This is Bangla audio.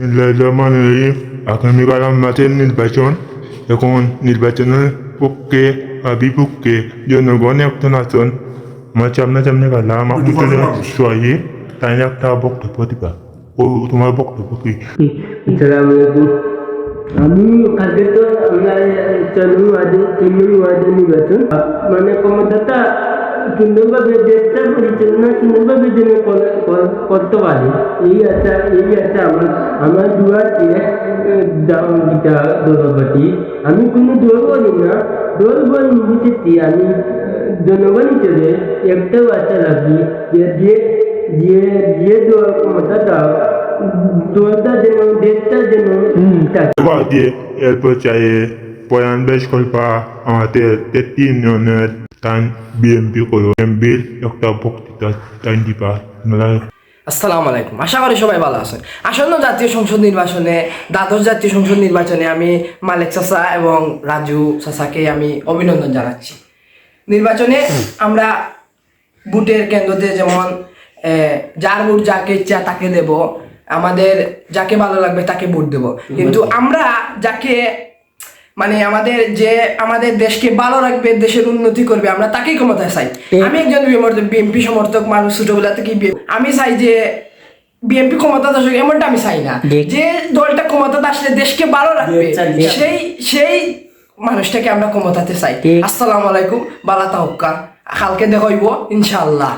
মানে আগামীকাল আমাদের নির্বাচন এখন নির্বাচনের পক্ষে বা বিপক্ষে জনগণ একজন আছেন আমার সামনে সামনে গেলাম আমার সোয়াই তাই একটা বক্তব্য দিবা ও তোমার বক্তব্য কি আসসালামু আমি কালকে তো আমরা চালু ওয়াদে তিন ওয়াদে নির্বাচন মানে ক্ষমতাটা সুন্দরভাবে দেশটা পরিচালনা সুন্দরভাবে যেন কর- কর- করতে পারে এই আশা এই আশা আমার আমার দুয়ারকে দাম গীতা দলপতি আমি কোনো বলি না দল বল নির্বিশেষে আমি জনগণ হিসেবে একটাও আশা রাখি যে যে যে যে দল ক্ষমতা দাও দলটা যেন দেশটা যেন এরপর চাই বেশ করবা আমাদের তেত্রিশ ইউনিয়নের তাই বিএমপি করো বিএমপির একটা বক্তৃতা তাই দিবা আসসালামু আলাইকুম, আশা করি সবাই ভালো আছেন। আসন্ন জাতীয় সংসদ নির্বাচনে, দ্বাদশ জাতীয় সংসদ নির্বাচনে আমি মালিক চাচা এবং রাজু চাচাকে আমি অভিনন্দন জানাচ্ছি। নির্বাচনে আমরা বুটের কেন্দ্রতে যেমন যার ভোট যাকে ইচ্ছা তাকে দেব, আমাদের যাকে ভালো লাগবে তাকে ভোট দেব। কিন্তু আমরা যাকে মানে আমাদের যে আমাদের দেশকে ভালো রাখবে দেশের উন্নতি করবে আমরা তাকেই ক্ষমতায় চাই। আমি একজন বিএনপি সমর্থক মানুষ ছোটবেলা থেকেই আমি চাই যে বিএনপি ক্ষমতা আসুক এমনটা আমি চাই না। যে দলটা ক্ষমতাতে আসলে দেশকে ভালো রাখবে সেই সেই মানুষটাকে আমরা ক্ষমতাতে চাই। আসসালামু আলাইকুম বালা তাহক্কা কালকে দেখাইব ইনশাআল্লাহ।